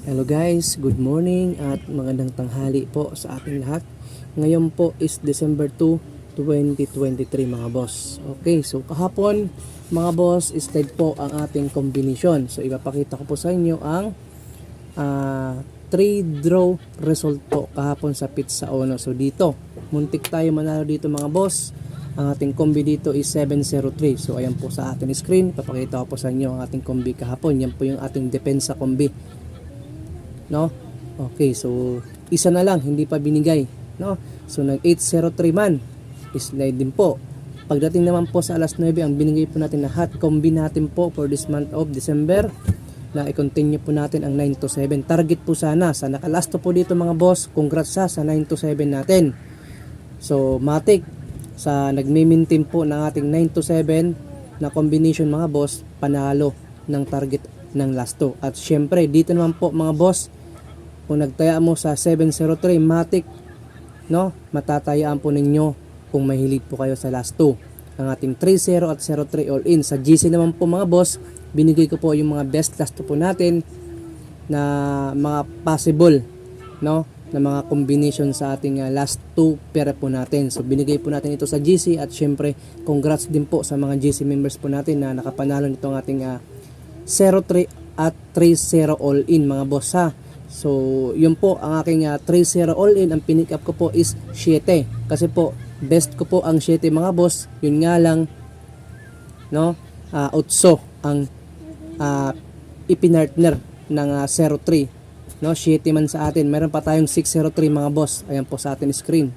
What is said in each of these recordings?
Hello guys, good morning at magandang tanghali po sa ating lahat. Ngayon po is December 2, 2023 mga boss. Okay, so kahapon mga boss, slide po ang ating combination. So ipapakita ko po sa inyo ang 3 draw result po kahapon sa pizza ono. So dito, muntik tayo manalo dito mga boss. Ang ating combi dito is 703. So ayan po sa ating screen, papakita ko po sa inyo ang ating combi kahapon. Yan po yung ating depensa combi no? Okay, so isa na lang hindi pa binigay, no? So nag 803 man. Slide din po. Pagdating naman po sa alas 9, ang binigay po natin na hot combi natin po for this month of December na i-continue po natin ang 9 to 7. Target po sana sa nakalasto po dito mga boss. Congrats sa sa 9 to 7 natin. So, Matic sa nagmi-maintain po ng ating 9 to 7 na combination mga boss, panalo ng target ng last 2. At syempre, dito naman po mga boss, kung nagtaya mo sa 703 Matic, no, matatayaan po ninyo kung mahilig po kayo sa last 2. Ang ating 30 at 03 all in. Sa GC naman po mga boss, binigay ko po yung mga best last 2 po natin na mga possible, no, na mga combination sa ating uh, last 2 pera po natin. So binigay po natin ito sa GC at syempre congrats din po sa mga GC members po natin na nakapanalo nito ang ating uh, 03 at 30 all in mga boss ha. So, yun po ang aking uh, 3-0 all-in. Ang pinick up ko po is 7. Kasi po, best ko po ang 7 mga boss. Yun nga lang, no, uh, utso ang uh, ipinartner ng uh, 03. No, 7 man sa atin. Meron pa tayong 603 mga boss. Ayan po sa atin screen.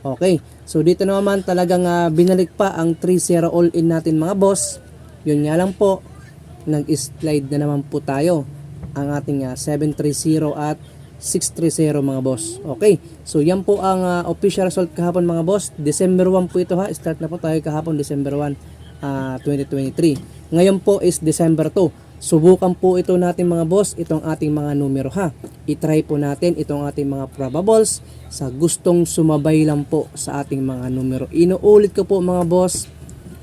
Okay. So, dito naman talagang uh, binalik pa ang 3-0 all-in natin mga boss. Yun nga lang po, nag-slide na naman po tayo ang ating uh, 730 at 630 mga boss. Okay. So yan po ang uh, official result kahapon mga boss. December 1 po ito ha. Start na po tayo kahapon December 1 uh, 2023. Ngayon po is December 2. Subukan po ito natin mga boss, itong ating mga numero ha. I-try po natin itong ating mga probables sa gustong sumabay lang po sa ating mga numero. Inuulit ko po mga boss,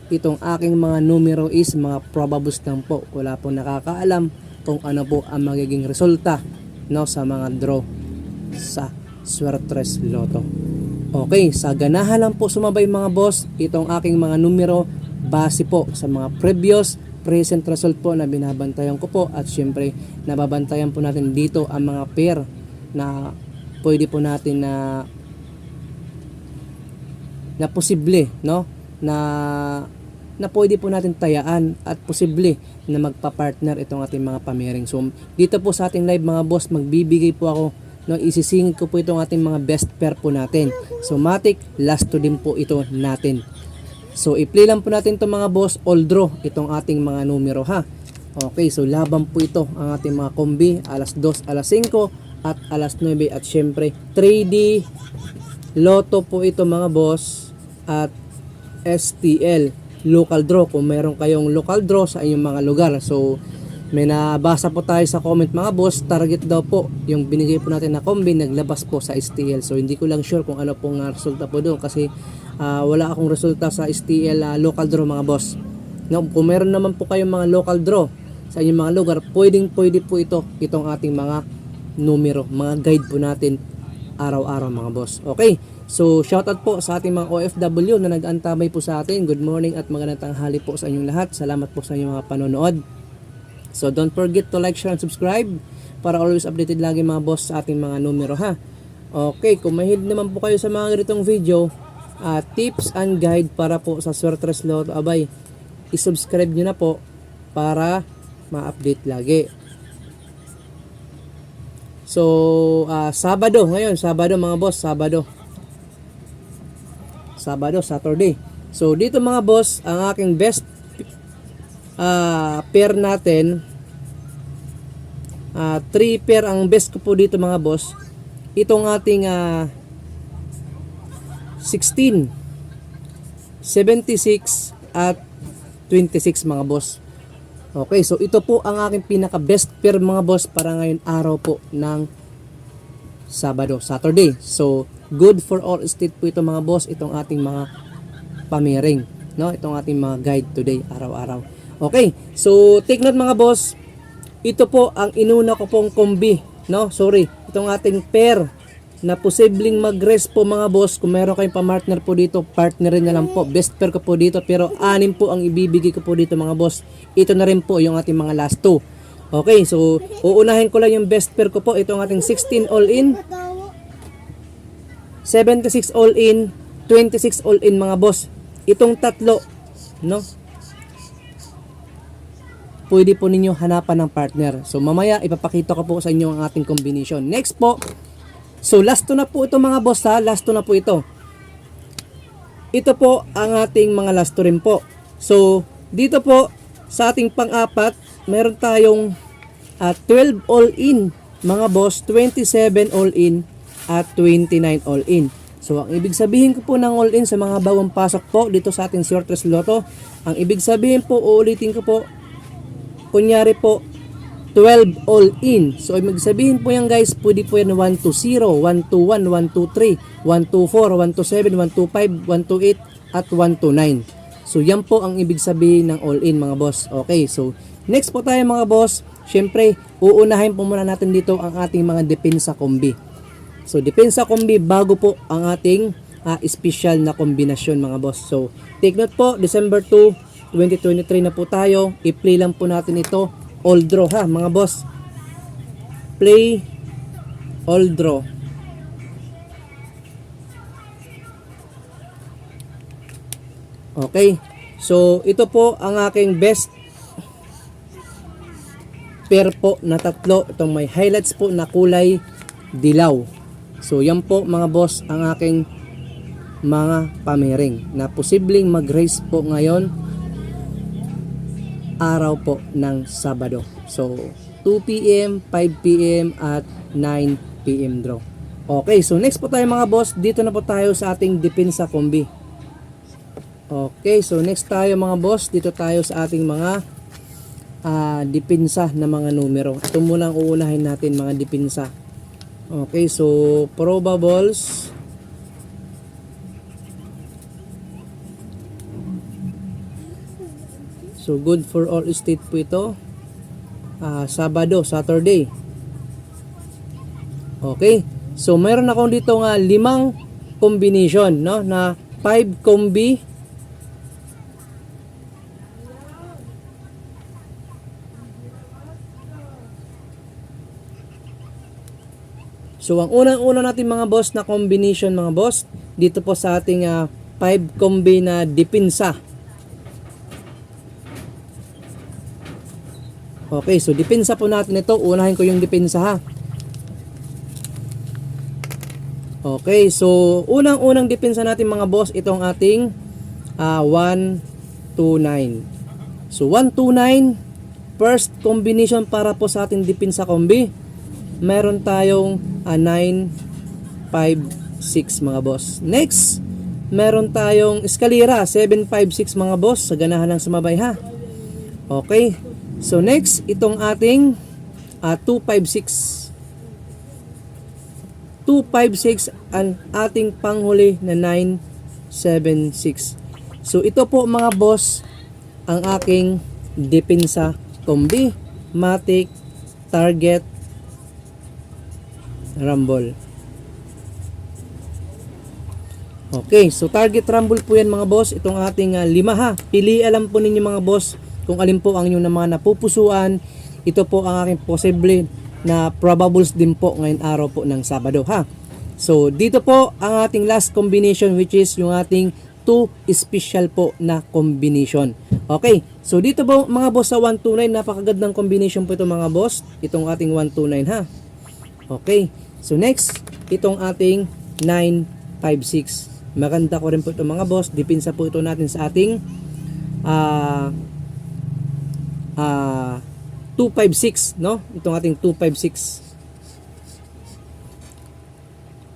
itong aking mga numero is mga probables lang po. Wala po nakakaalam kung ano po ang magiging resulta no sa mga draw sa Swertres Lotto. Okay, sa ganahan lang po sumabay mga boss itong aking mga numero base po sa mga previous present result po na binabantayan ko po at syempre nababantayan po natin dito ang mga pair na pwede po natin na na posible no na na pwede po natin tayaan at posible na magpa-partner itong ating mga pamiring. So, dito po sa ating live mga boss, magbibigay po ako no isisingit ko po itong ating mga best pair po natin. So, Matic, last to din po ito natin. So, i-play lang po natin itong mga boss, all draw, itong ating mga numero ha. Okay, so laban po ito ang ating mga kombi, alas 2, alas 5, at alas 9, at syempre 3D, Lotto po ito mga boss, at STL local draw kung meron kayong local draw sa inyong mga lugar. So, may nabasa po tayo sa comment mga boss, target daw po yung binigay po natin na combi naglabas po sa STL. So, hindi ko lang sure kung ano pong uh, resulta po doon kasi uh, wala akong resulta sa STL uh, local draw mga boss. No, kung meron naman po kayong mga local draw sa inyong mga lugar, pwedeng pwede po ito, itong ating mga numero, mga guide po natin araw-araw mga boss. Okay, so shoutout po sa ating mga OFW na nag-antabay po sa atin. Good morning at magandang tanghali po sa inyong lahat. Salamat po sa inyong mga panonood. So don't forget to like, share, and subscribe para always updated lagi mga boss sa ating mga numero ha. Okay, kung mahilig naman po kayo sa mga ganitong video, uh, tips and guide para po sa Swertres Lotto, abay, isubscribe nyo na po para ma-update lagi. So, uh, Sabado, ngayon, Sabado mga boss, Sabado. Sabado, Saturday. So, dito mga boss, ang aking best uh, pair natin, uh, 3 pair ang best ko po dito mga boss. Itong ating uh, 16, 76 at 26 mga boss. Okay, so ito po ang aking pinaka best pair mga boss para ngayon araw po ng Sabado, Saturday. So, good for all state po ito mga boss, itong ating mga pamiring, no? Itong ating mga guide today, araw-araw. Okay, so take note mga boss, ito po ang inuna ko pong kombi no? Sorry, itong ating pair na posibleng mag-rest po mga boss. Kung meron kayong pa-partner po dito, partnerin na lang po. Best pair ko po dito, pero anim po ang ibibigay ko po dito mga boss. Ito na rin po yung ating mga last two. Okay, so uunahin ko lang yung best pair ko po. Ito ang ating 16 all-in, 76 all-in, 26 all-in mga boss. Itong tatlo, no? Pwede po ninyo hanapan ng partner. So mamaya ipapakita ko po sa inyo ang ating combination. Next po, so last to na po ito mga boss ha. Last to na po ito. Ito po ang ating mga last to rin po. So dito po sa ating pang-apat, meron tayong ah, 12 all-in mga boss, 27 all-in at 29 all-in. So, ang ibig sabihin ko po ng all-in sa mga bagong pasok po dito sa ating Sortres Lotto, ang ibig sabihin po, uulitin ko po, kunyari po, 12 all-in. So, ibig sabihin po yan guys, pwede po yan 1 to 0, 1 to 1, 1 to 3, 1 to 4, 1 to 7, 1 to 5, 1 to 8, at 1 to 9. So, yan po ang ibig sabihin ng all-in mga boss. Okay, so, next po tayo mga boss. Siyempre, uunahin po muna natin dito ang ating mga depensa kombi. So, depensa kombi bago po ang ating ah, special na kombinasyon mga boss. So, take note po, December 2, 2023 na po tayo. I-play lang po natin ito. All draw ha mga boss. Play all draw. Okay. So, ito po ang aking best pair po na tatlo. Itong may highlights po na kulay dilaw. So, yan po mga boss ang aking mga pamiring na posibleng mag-race po ngayon araw po ng Sabado. So, 2 p.m., 5 p.m. at 9 p.m. draw. Okay, so next po tayo mga boss. Dito na po tayo sa ating Depensa Kombi. Okay, so next tayo mga boss. Dito tayo sa ating mga ah depensa na mga numero. Ito muna ang uunahin natin mga depensa. Okay, so probables So good for all state po ito. Ah, Sabado, Saturday. Okay. So meron ako dito nga limang combination, no, na 5 combi So ang unang-una natin mga boss na combination mga boss dito po sa ating 5 combi na depensa. Okay, so depensa po natin ito. Unahin ko yung depensa ha. Okay, so unang-unang depensa natin mga boss, itong ating ah, 1, 2, 9. So 1, 2, 9, first combination para po sa ating depensa combi. Meron tayong ah, 9, 5, 6 mga boss. Next, meron tayong eskalera, 7, 5, 6 mga boss. Sa ganahan ng sumabay ha. Okay, so next, itong ating ah, 2, 5, 6. 256 ang ating panghuli na 976. So ito po mga boss ang aking depensa kombi, matic, target, rumble. Okay, so target rumble po yan mga boss. Itong ating ah, lima ha. Pili alam po ninyo mga boss kung alin po ang inyong mga napupusuan. Ito po ang aking posible na probables din po ngayon araw po ng Sabado ha. So dito po ang ating last combination which is yung ating two special po na combination. Okay, so dito po mga boss sa 129 napakagandang combination po ito mga boss. Itong ating 129 ha. Okay, so next itong ating 956. Maganda ko rin po ito mga boss. Dipinsa po ito natin sa ating ah ah 256, no? Itong ating 256.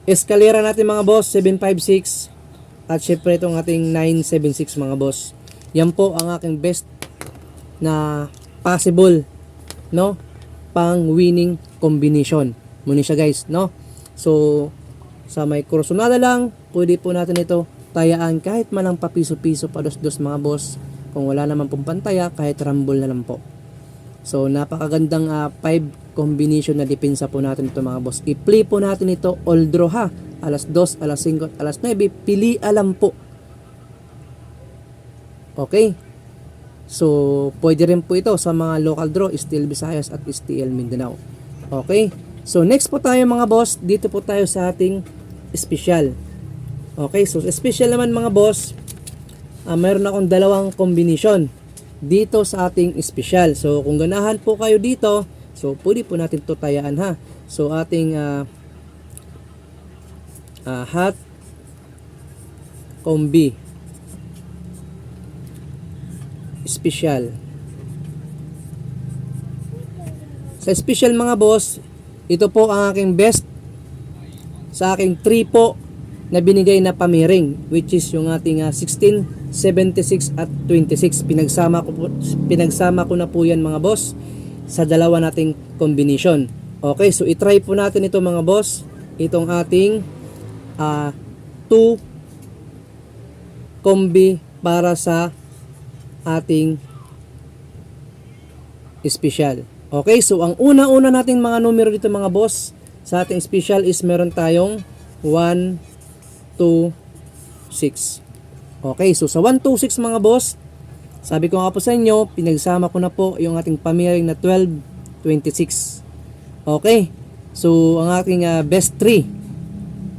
Eskalera natin mga boss, 756. At syempre itong ating 976 mga boss. Yan po ang aking best na possible, no? Pang winning combination. Muna siya guys, no? So, sa may kursunada lang, pwede po natin ito tayaan kahit malang papiso-piso pa dos-dos mga boss. Kung wala naman pong pantaya, kahit rumble na lang po. So napakagandang 5 combination na depensa po natin ito mga boss. I-play po natin ito all draw ha. Alas 2, alas 5, alas 9. Pili alam po. Okay? So, pwede rin po ito sa mga local draw, Steel Visayas at STL Mindanao. Okay? So, next po tayo mga boss, dito po tayo sa ating special. Okay, so special naman mga boss, ah, mayroon akong dalawang combination dito sa ating special. So, kung ganahan po kayo dito, so pwede po natin to tayaan ha. So, ating ah, ah, hot combi special. Sa special mga boss, ito po ang aking best sa aking 3 po na binigay na pamiring which is yung ating ah, 16, 76 at 26 pinagsama ko po, pinagsama ko na po yan mga boss sa dalawa nating combination. Okay so itry po natin ito mga boss. Itong ating ah 2 kombi para sa ating special okay so ang una-una nating mga numero dito mga boss sa ating special is meron tayong 1 2, 6. Okay, so sa 1, 2, 6 mga boss, sabi ko nga po sa inyo, pinagsama ko na po yung ating pamiring na 12, 26. Okay, so ang ating ah, best 3,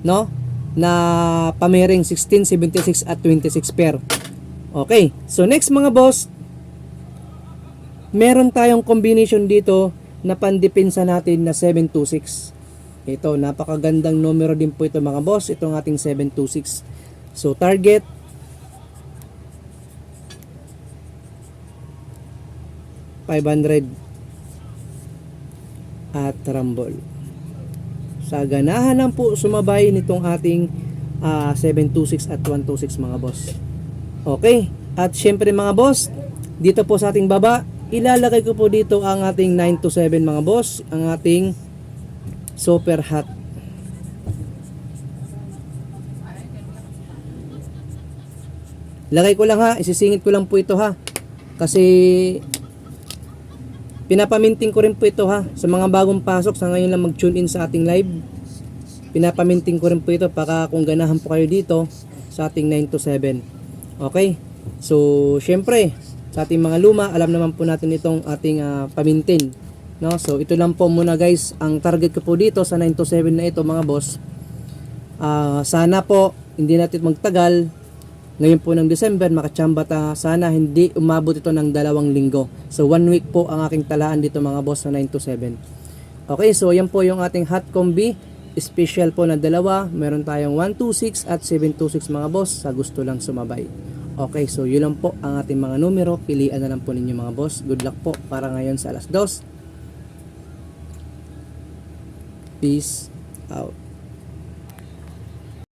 no? Na pamiring 16, 76 at 26 pair. Okay, so next mga boss, meron tayong combination dito na pandepensa natin na 726. Ito, napakagandang numero din po ito mga boss. Itong ating 726. So, target. $500 at rumble. Sa ganahan lang po sumabay nitong ating ah, 726 at 126 mga boss. Okay. At syempre mga boss, dito po sa ating baba, ilalagay ko po dito ang ating 9 to 7 mga boss, ang ating super hot. Lagay ko lang ha, isisingit ko lang po ito ha. Kasi pinapaminting ko rin po ito ha. Sa mga bagong pasok, sa ngayon lang mag-tune in sa ating live. Pinapaminting ko rin po ito para kung ganahan po kayo dito sa ating 9 to 7. Okay? So, syempre, sa ating mga luma, alam naman po natin itong ating ah, pamintin. No? So, ito lang po muna guys. Ang target ko po dito sa 9 to 7 na ito mga boss. Ah, sana po, hindi natin magtagal. Ngayon po ng December, makachamba ta. Sana hindi umabot ito ng dalawang linggo. So, one week po ang aking talaan dito mga boss sa 9 to 7. Okay, so yan po yung ating hot combi. Special po na dalawa. Meron tayong 126 at 726 mga boss sa gusto lang sumabay. Okay, so yun lang po ang ating mga numero. Pilian na lang po ninyo mga boss. Good luck po para ngayon sa alas 2. Peace out.